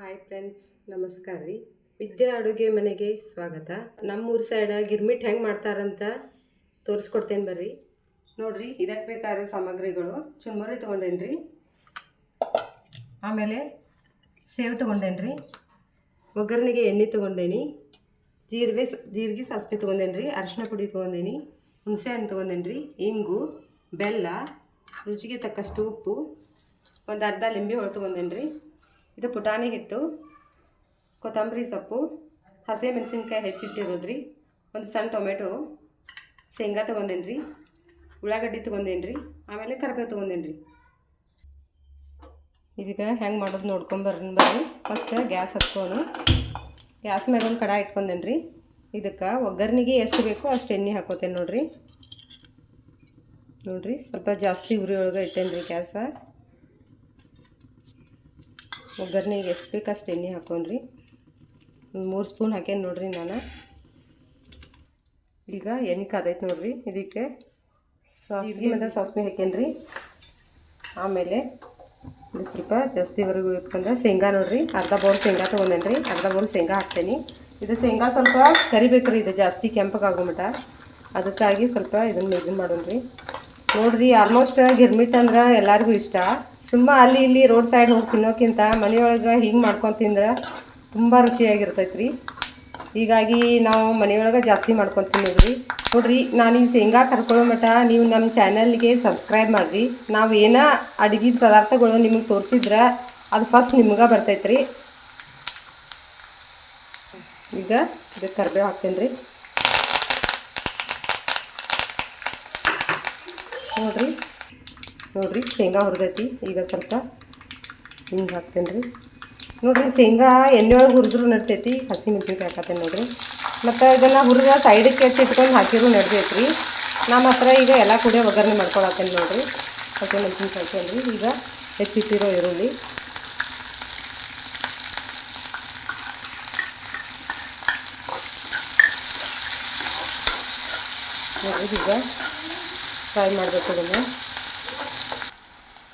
Hi friends ನಮಸ್ಕಾರ ರೀ. ವಿದ್ಯಾ ಅಡುಗೆ ಮನೆಗೆ ಸ್ವಾಗತ. ನಮ್ಮೂರ ಸೈಡ ಗಿರ್ಮಿಟ್ ಹೆಂಗೆ ಮಾಡ್ತಾರಂತ ತೋರಿಸ್ಕೊಡ್ತೇನೆ ಬರ್ರಿ. ನೋಡ್ರಿ ಇದಕ್ಕೆ ಬೇಕಾದ ಸಾಮಗ್ರಿಗಳು ಚುರ್ಮುರಿ ತೊಗೊಂಡೇನು ಆಮೇಲೆ ಸೇವ್ ತೊಗೊಂಡೇನು ಒಗ್ಗರಣೆಗೆ ಎಣ್ಣೆ ತೊಗೊಂಡೇನಿ. ಜೀರಿಗೆ ಜೀರಿಗೆ ಸಾಸಿವೆ ತೊಗೊಂಡೇನು ರೀ? ಅರಿಶಿನ ಪುಡಿ ತೊಗೊಂಡೇನಿ. ಹುಣಸೆ ಹಣ್ಣು ತೊಗೊಂಡೇನಿ ರೀ? ಇಂಗು, ಬೆಲ್ಲ, ರುಚಿಗೆ ತಕ್ಕಷ್ಟು ಉಪ್ಪು, ಒಂದು ಅರ್ಧ ಲಿಂಬೆ ಹೊಳ್ತು ತೊಗೊಂಡೇನಿ ರೀ? ಇದು ಪುಟಾಣಿ ಹಿಟ್ಟು, ಕೊತ್ತಂಬರಿ ಸೊಪ್ಪು, ಹಸಿ ಮೆಣಸಿನ್ಕಾಯಿ ಹೆಚ್ಚಿಟ್ಟಿರೋದ್ರಿ. ಒಂದು ಸಣ್ಣ ಟೊಮೆಟೊ, ಶೇಂಗಾ ತೊಗೊಂಡೇನಿ ರೀ ಉಳ್ಳಾಗಡ್ಡಿ ತೊಗೊಂಡೇನಿ ರೀ ಆಮೇಲೆ ಕರಿಬೇವು ತೊಗೊಂಡೇನಿ ರೀ ಇದೀಗ ಹೆಂಗೆ ಮಾಡೋದು ನೋಡ್ಕೊಂಬರ್ರಿ ಬರ್ರಿ ಫಸ್ಟ್ ಗ್ಯಾಸ್ ಹಚ್ಕೊಂಡು ಗ್ಯಾಸ್ ಮ್ಯಾಗ ಒಂದು ಕಡ ಇಟ್ಕೊಂಡೇನಿ ರೀ ಇದಕ್ಕೆ ಒಗ್ಗರ್ನಿಗೆ ಎಷ್ಟು ಬೇಕೋ ಅಷ್ಟು ಎಣ್ಣೆ ಹಾಕೋತೇನೆ ನೋಡ್ರಿ. ನೋಡ್ರಿ, ಸ್ವಲ್ಪ ಜಾಸ್ತಿ ಉರಿ ಒಳಗೆ ಇಟ್ಟೇನಿ ರೀ ಗ್ಯಾಸ. ಒಗ್ಗರ್ನಿಗೆ ಎಷ್ಟು ಬೇಕು ಅಷ್ಟು ಎಣ್ಣೆ ಹಾಕೊಂಡ್ರಿ ಮೂರು ಸ್ಪೂನ್ ಹಾಕೇನಿ ನೋಡ್ರಿ ನಾನು. ಈಗ ಎಣ್ಣೆ ಕಾದೈತೆ ನೋಡ್ರಿ. ಇದಕ್ಕೆ ಸಾಸಿವೆ ಮತ್ತು ಸಾಸಿವೆ ಹಾಕೇನ್ರಿ ಆಮೇಲೆ ಇದು ಸ್ವಲ್ಪ ಜಾಸ್ತಿವರೆಗೂ ಇಟ್ಕೊಂಡ್ರೆ ಶೇಂಗಾ ನೋಡ್ರಿ. ಅರ್ಧ ಬೌಲ್ ಶೇಂಗಾ ತೊಗೊಂಡೇನಿ ಅರ್ಧ ಬೌಲ್ ಶೇಂಗಾ ಹಾಕ್ತೇನೆ. ಇದು ಶೇಂಗಾ ಸ್ವಲ್ಪ ಕರಿಬೇಕ್ರಿ. ಇದು ಜಾಸ್ತಿ ಕೆಂಪಗಾಗೋಮಟ ಅದಕ್ಕಾಗಿ ಸ್ವಲ್ಪ ಇದನ್ನು ಇದನ್ನು ಮಾಡೋಣ್ರಿ. ನೋಡ್ರಿ ಆಲ್ಮೋಸ್ಟ್ ಗಿರ್ಮಿಟ್ ಅಂದ್ರೆ ಎಲ್ಲರಿಗೂ ಇಷ್ಟ. ಸುಮ್ಮ ಅಲ್ಲಿ ಇಲ್ಲಿ ರೋಡ್ ಸೈಡ್ ಹೋಗಿ ತಿನ್ನೋಕ್ಕಿಂತ ಮನೆಯೊಳಗೆ ಹಿಂಗೆ ಮಾಡ್ಕೊಂಡು ತಿಂದ್ರೆ ತುಂಬ ರುಚಿಯಾಗಿರ್ತೈತೆ ರೀ ಹೀಗಾಗಿ ನಾವು ಮನೆಯೊಳಗೆ ಜಾಸ್ತಿ ಮಾಡ್ಕೊಂಡು ತಿನ್ನೋದ್ರಿ. ನೋಡ್ರಿ, ನಾನು ಈ ಶೇಂಗಾ ಕರ್ಕೊಳ್ಳೋ ಮಟ್ಟ ನೀವು ನಮ್ಮ ಚಾನಲ್ಗೆ ಸಬ್ಸ್ಕ್ರೈಬ್ ಮಾಡಿರಿ. ನಾವು ಏನೋ ಅಡುಗೆ ಪದಾರ್ಥಗಳು ನಿಮಗೆ ತೋರಿಸಿದ್ರೆ ಅದು ಫಸ್ಟ್ ನಿಮ್ಗೆ ಬರ್ತೈತೆ ರೀ ಈಗ ಇದು ಕರಿಬೇವು ಹಾಕ್ತೇನೆ ರೀ ನೋಡ್ರಿ. ನೋಡ್ರಿ, ಶೇಂಗಾ ಹುರಿದೈತಿ. ಈಗ ಸ್ವಲ್ಪ ಹಿಂಗೆ ಹಾಕ್ತೇನೆ ರೀ ನೋಡಿರಿ, ಶೇಂಗಾ ಎಣ್ಣೆ ಒಳಗೆ ಹುರಿದ್ರು ನಡ್ತೈತಿ, ಹಸಿ ಮೆಣಸಿನ್ಕಾಯಿ ಹಾಕತ್ತೇನೆ ನೋಡಿರಿ. ಮತ್ತು ಇದನ್ನು ಹುರಿದ ಸೈಡಕ್ಕೆ ಎತ್ತಿ ಇಟ್ಕೊಂಡು ಹಾಕಿದ್ರು ನಡ್ದೈತಿ ರೀ ನಮ್ಮ ಹತ್ರ ಈಗ ಎಲ್ಲ ಕೂಡ ಒಗ್ಗರಣೆ ಮಾಡ್ಕೊಳತ್ತೇನೆ ನೋಡಿರಿ. ಹಸಿ ಮೆಣಸಿನ್ಕಾಯಿ ರೀ ಈಗ ಹೆಚ್ಚಿಟ್ಟಿರೋ ಈರುಳ್ಳಿ. ಈಗ ಫ್ರೈ ಮಾಡಬೇಕು ಇದನ್ನು.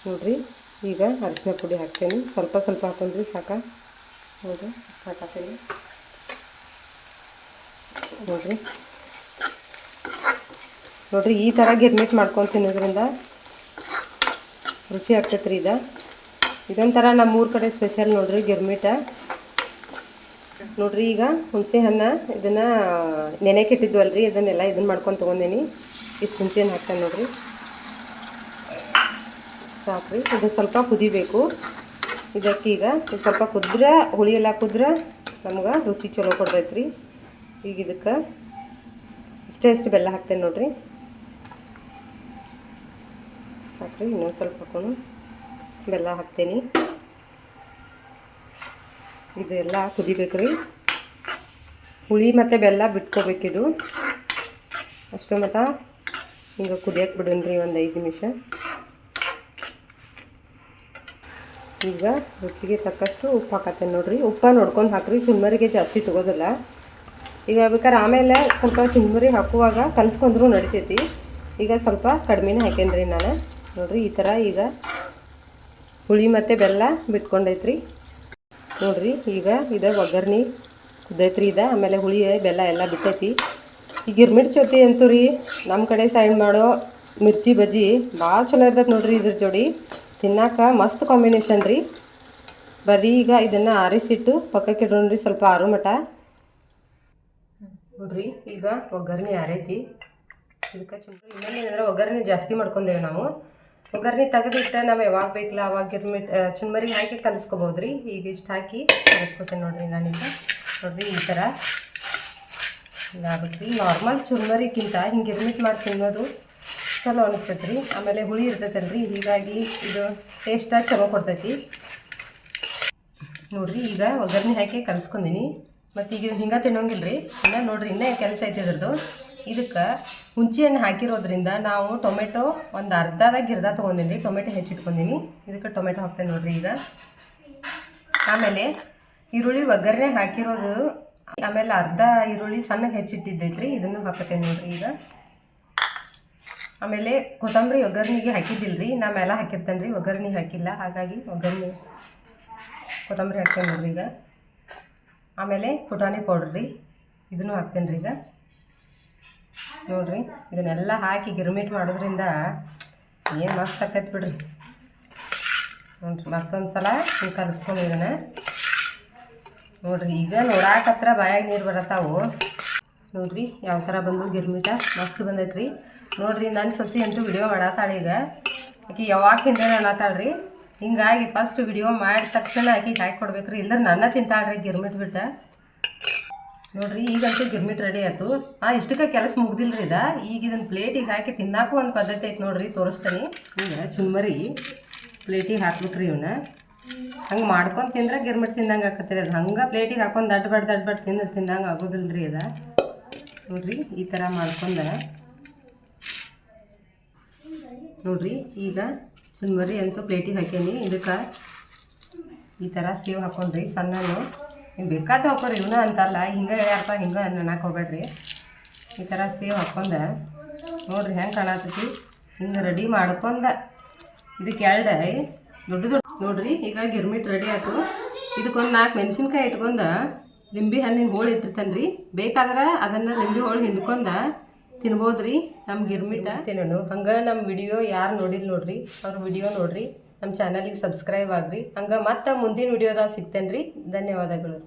ನೋಡ್ರಿ. ಈಗ ಅರಿಶಿನ ಪುಡಿ ಹಾಕ್ತೇನೆ. ಸ್ವಲ್ಪ ಸ್ವಲ್ಪ ಹಾಕೊಂಡ್ರಿ ಸಾಕ? ನೋಡಿರಿ ಹಾಕತ್ತೇನೆ ನೋಡಿರಿ. ನೋಡಿರಿ, ಈ ಥರ ಗಿರ್ಮಿಟ್ ಮಾಡ್ಕೊಂಡು ತಿನ್ನೋದ್ರಿಂದ ರುಚಿ ಆಗ್ತೈತೆ ರೀ ಇದು. ಇದೊಂಥರ ನಮ್ಮೂರ ಕಡೆ ಸ್ಪೆಷಲ್ ನೋಡಿರಿ ಗಿರ್ಮಿಟ. ನೋಡಿರಿ, ಈಗ ಹುಣಸೆ ಹಣ್ಣ ಇದನ್ನು ನೆನೆಗೆ ರೀ ಇದನ್ನೆಲ್ಲ ಇದನ್ನು ಮಾಡ್ಕೊಂಡು ತೊಗೊಂಡೇನಿ. ಇಷ್ಟು ಹುಣಸೆ ಹಣ್ಣು ಹಾಕ್ತೇನೆ ನೋಡ್ರಿ. ಸಾಕ್ರಿ. ಇದು ಸ್ವಲ್ಪ ಕುದಿಬೇಕು. ಇದಕ್ಕೀಗ ಈಗ ಸ್ವಲ್ಪ ಕುದ್ರೆ, ಹುಳಿ ಎಲ್ಲ ಕುದ್ರೆ ನಮ್ಗೆ ರುಚಿ ಚಲೋ ಕೊಡ್ತೈತ್ರಿ. ಈಗ ಇದಕ್ಕೆ ಇಷ್ಟೇ ಇಷ್ಟು ಬೆಲ್ಲ ಹಾಕ್ತೇನೆ ನೋಡ್ರಿ. ಸಾಕ್ರಿ, ಇನ್ನೊಂದು ಸ್ವಲ್ಪ ಹಾಕೊಂಡು ಬೆಲ್ಲ ಹಾಕ್ತೇನೆ. ಇದೆಲ್ಲ ಕುದಿಬೇಕು ರೀ ಹುಳಿ ಮತ್ತು ಬೆಲ್ಲ ಬಿಟ್ಕೋಬೇಕಿದು. ಅಷ್ಟು ಮತ್ತು ಹಿಂಗೆ ಕುದಿಯಕ್ಕೆ ಬಿಡೋಣ್ರಿ ಒಂದು ಐದು ನಿಮಿಷ. ಈಗ ರುಚಿಗೆ ತಕ್ಕಷ್ಟು ಉಪ್ಪು ಹಾಕತ್ತೇನೆ ನೋಡ್ರಿ. ಉಪ್ಪ ನೋಡ್ಕೊಂಡು ಹಾಕ್ರಿ. ಚುನ್ಮರಿಗೆ ಜಾಸ್ತಿ ತಗೋದಿಲ್ಲ. ಈಗ ಬೇಕಾದ್ರೆ ಆಮೇಲೆ ಸ್ವಲ್ಪ ಚುನ್ಮರಿ ಹಾಕುವಾಗ ಕಲಿಸ್ಕೊಂಡ್ರೂ ನಡಿತೈತಿ. ಈಗ ಸ್ವಲ್ಪ ಕಡಿಮೆನೇ ಹಾಕೇನ್ರಿ ನಾನು. ನೋಡ್ರಿ, ಈ ಥರ ಈಗ ಹುಳಿ ಮತ್ತು ಬೆಲ್ಲ ಬಿಟ್ಕೊಂಡೈತ್ರಿ. ನೋಡ್ರಿ, ಈಗ ಇದು ಒಗ್ಗರ್ಣಿ ಕುದ್ದೈತ್ರಿ ಇದು. ಆಮೇಲೆ ಹುಳಿ, ಬೆಲ್ಲ ಎಲ್ಲ ಬಿಟ್ಟೈತಿ. ಈ ಗಿರ್ಮಿಟ್ ಜೊತೆ ಅಂತೂ ರೀ ನಮ್ಮ ಕಡೆ ಸೈಡ್ ಮಾಡೋ ಮಿರ್ಚಿ ಬಜ್ಜಿ ಭಾಳ ಚಲೋ ಇರ್ತೈತೆ ನೋಡ್ರಿ ಇದ್ರ ಜೋಡಿ. ತಿನ್ನಾಕ ಮಸ್ತ್ ಕಾಂಬಿನೇಷನ್ ರೀ. ಬರೀ ಈಗ ಇದನ್ನು ಆರಿಸಿಟ್ಟು ಪಕ್ಕಕ್ಕೆ ಇಡೋಣ್ರಿ ಸ್ವಲ್ಪ ಆರು ಮಠ. ನೋಡ್ರಿ, ಈಗ ಒಗ್ಗರಣೆ ಆರೈತಿ. ಇದಕ್ಕೆ ಚುಮ್ರಿ ಇನ್ನೊಂದು ಏನಂದ್ರೆ ಒಗ್ಗರಣೆ ಜಾಸ್ತಿ ಮಾಡ್ಕೊಂಡೇವೆ ನಾವು. ಒಗ್ಗರಣೆ ತೆಗೆದಿಟ್ಟು ನಾವು ಯಾವಾಗ ಬೇಕಲ್ಲ ಅವಾಗ ಗಿರ್ಮಿಟ್ ಹಾಕಿ ಕಲಿಸ್ಕೋಬೋದು ರೀ ಈಗ ಇಷ್ಟು ಹಾಕಿ ಕಲಿಸ್ಕೊತೇನೆ ನೋಡ್ರಿ ನಾನೀಗ ನೋಡ್ರಿ, ಈ ಥರ ಇದಾಗುತ್ತೆ. ರೀ ನಾರ್ಮಲ್ ಚುರ್ಮರಿಗಿಂತ ಹಿಂಗೆ ಗಿರ್ಮಿಟ್ ಮಾಡಿ ತಿನ್ನೋದು ಚಲೋ ಅನಿಸ್ತೈತೆ ರೀ ಆಮೇಲೆ ಹುಳಿ ಇರ್ತೈತಲ್ಲ ರೀ ಹೀಗಾಗಿ ಇದು ಟೇಸ್ಟಾಗಿ ಚಲೋ ಕೊಡ್ತೈತಿ. ನೋಡಿರಿ, ಈಗ ಒಗ್ಗರಣೆ ಹಾಕಿ ಕಲಿಸ್ಕೊಂದಿನಿ. ಮತ್ತು ಈಗ ಹಿಂಗೆ ತಿನ್ನೋಂಗಿಲ್ಲ ರೀ ಇನ್ನು ನೋಡ್ರಿ, ಇನ್ನೂ ಕೆಲಸ ಐತೆ ಅದ್ರದ್ದು ಇದಕ್ಕೆ ಹುಂಚಿ ಹಾಕಿರೋದ್ರಿಂದ ನಾವು ಟೊಮೆಟೊ ಒಂದು ಅರ್ಧದಾಗ ಗಿರ್ದ ತೊಗೊಂಡಿನಿ ರೀ ಟೊಮೆಟೊ ಹೆಚ್ಚಿಟ್ಕೊಂದಿನಿ ಇದಕ್ಕೆ ಟೊಮೆಟೊ ಹಾಕ್ತೇನೆ ನೋಡಿರಿ ಈಗ. ಆಮೇಲೆ ಈರುಳ್ಳಿ ಒಗ್ಗರಣೆ ಹಾಕಿರೋದು. ಆಮೇಲೆ ಅರ್ಧ ಈರುಳ್ಳಿ ಸಣ್ಣಗೆ ಹೆಚ್ಚಿಟ್ಟಿದ್ದೈತ್ರಿ. ಇದನ್ನು ಹಾಕತ್ತೇನೆ ನೋಡಿರಿ ಈಗ. ಆಮೇಲೆ ಕೊತ್ತಂಬರಿ ಒಗ್ಗರ್ಣಿಗೆ ಹಾಕಿದ್ದಿಲ್ಲ ರೀ ನಾ ಮೇಲೆ ಹಾಕಿರ್ತೇನೆ ರೀ ಒಗ್ಗರ್ಣಿಗೆ ಹಾಕಿಲ್ಲ. ಹಾಗಾಗಿ ಒಗ್ಗರಣೆ, ಕೊತ್ತಂಬರಿ ಹಾಕ್ತೇನೆ ನೋಡ್ರಿ ಈಗ. ಆಮೇಲೆ ಪುಟಾಣಿ ಪೌಡ್ರ್ ರೀ ಇದನ್ನು ಹಾಕ್ತೇನೆ ರೀ ಈಗ. ನೋಡ್ರಿ, ಇದನ್ನೆಲ್ಲ ಹಾಕಿ ಗಿರ್ಮಿಟ್ ಮಾಡೋದ್ರಿಂದ ಏನು ಮಸ್ತ್ ಆಕೈತೆ ಬಿಡ್ರಿ. ನೋಡ್ರಿ ಮತ್ತೊಂದು ಸಲ ಹಿಂಗೆ ಕಲಿಸ್ಕೊಂಡು ಇದನ್ನು. ನೋಡ್ರಿ, ಈಗ ನೋಡಾಕತ್ರ ಬಾಯಾಗ ನೀರು ಬರತ್ತಾವು ನೋಡ್ರಿ, ಯಾವ ಥರ ಬಂದು ಗಿರ್ಮಿಟ ಮಸ್ತ್ ಬಂದೈತ್ರಿ. ನೋಡ್ರಿ ನನ್ನ ಸೊಸಿ ಅಂತೂ ವಿಡಿಯೋ ಮಾಡತ್ತಾಳ ಈಗ. ಆಕೆ ಯಾವಾಗ ತಿಂದೇನೆ ಅನ್ನತ್ತಾಳ್ರಿ ಹಿಂಗಾಗಿ ಫಸ್ಟ್ ವಿಡಿಯೋ ಮಾಡಿದ ತಕ್ಷಣ ಆಕಿಗೆ ಹಾಕಿ ಕೊಡ್ಬೇಕ್ರಿ. ಇಲ್ದ್ರೆ ನನ್ನ ತಿಂತಾಳ್ರಿ ಗಿರ್ಮಿಟ್ ಬಿಟ್ಟ. ನೋಡ್ರಿ, ಈಗಂತೂ ಗಿರ್ಮಿಟ್ ರೆಡಿ ಆಯ್ತು. ಆ, ಇಷ್ಟಕ್ಕೆ ಕೆಲಸ ಮುಗ್ದಿಲ್ರಿ ಇದ ಈಗ ಇದನ್ನ ಪ್ಲೇಟಿಗೆ ಹಾಕಿ ತಿನ್ನಾಕು ಒಂದು ಪದ್ಧತಿ ಐತೆ ನೋಡ್ರಿ, ತೋರಿಸ್ತೀನಿ. ಈಗ ಚುನ್ಮರಿ. ಪ್ಲೇಟಿಗೆ ಹಾಕ್ಬೇಕ್ರಿ ಇವನ್ನ ಹಂಗೆ ಮಾಡ್ಕೊಂಡು ತಿಂದ್ರೆ ಗಿರ್ಮಿಟ್ ತಿಂದಂಗೆ ಆಕತ್ರಿ. ಅದು ಹಂಗೆ ಪ್ಲೇಟಿಗೆ ಹಾಕೊಂಡು ದಡ್ಡ ಬಡ್ ದಡ್ ಬಡ್ ತಿಂದು ತಿಂದಂಗೆ ಆಗೋದಿಲ್ಲ ರೀ ಅದ. ನೋಡ್ರಿ, ಈ ಥರ ಮಾಡ್ಕೊಂಡ. ನೋಡ್ರಿ, ಈಗ ಚುನ್ಮರಿ ಅಂತೂ ಪ್ಲೇಟಿಗೆ ಹಾಕೇನಿ ಇದಕ್ಕೆ ಈ ಥರ ಸೇವ್ ಹಾಕೊಂಡ್ರಿ, ಸಣ್ಣನು. ನೀವು ಬೇಕಾದ ಹಾಕೋರಿ, ಇವನ ಅಂತಲ್ಲ. ಹಿಂಗೆ ಹೇಳ್ಯಾರಪ್ಪ, ಹಿಂಗೆ ನನಗೆ ಹೋಗ್ಬೇಡ್ರಿ. ಈ ಥರ ಸೇವ್ ಹಾಕ್ಕೊಂಡ ನೋಡ್ರಿ, ಹೆಂಗೆ ಕಾಣತೈತಿ. ಹಿಂಗೆ ರೆಡಿ ಮಾಡ್ಕೊಂಡ. ಇದಕ್ಕೆ ಎರಡು ದೊಡ್ಡ ದೊಡ್ಡ. ನೋಡ್ರಿ, ಈಗ ಗಿರ್ಮಿಟ್ ರೆಡಿ ಆಯ್ತು ಇದಕ್ಕೊಂದು ನಾಲ್ಕು ಮೆಣಸಿನ್ಕಾಯಿ ಇಟ್ಕೊಂಡ. ಲಿಂಬೆ ಹಣ್ಣಿನ ಹೋಳು ಇಟ್ಟಿರ್ತಾನೆ ರೀ ಬೇಕಾದ್ರೆ ಅದನ್ನು ಲಿಂಬೆ ಹೋಳು ಹಿಂಡ್ಕೊಂಡ ತಿನ್ಬೋದ್ರಿ ನಮ್ಮ ಗಿರ್ಮಿಟ. ತಿನ್ನೋಣ. ಹಂಗೆ ನಮ್ಮ ವಿಡಿಯೋ ಯಾರು ನೋಡಿಲ್ಲ ನೋಡ್ರಿ, ಅವ್ರ ವಿಡಿಯೋ ನೋಡ್ರಿ. ನಮ್ಮ ಚಾನಲಿಗೆ ಸಬ್ಸ್ಕ್ರೈಬ್ ಆಗ್ರಿ. ಹಂಗೆ ಮತ್ತೆ ಮುಂದಿನ ವಿಡಿಯೋದಾಗ ಸಿಗ್ತೇನೆ ರೀ ಧನ್ಯವಾದಗಳು.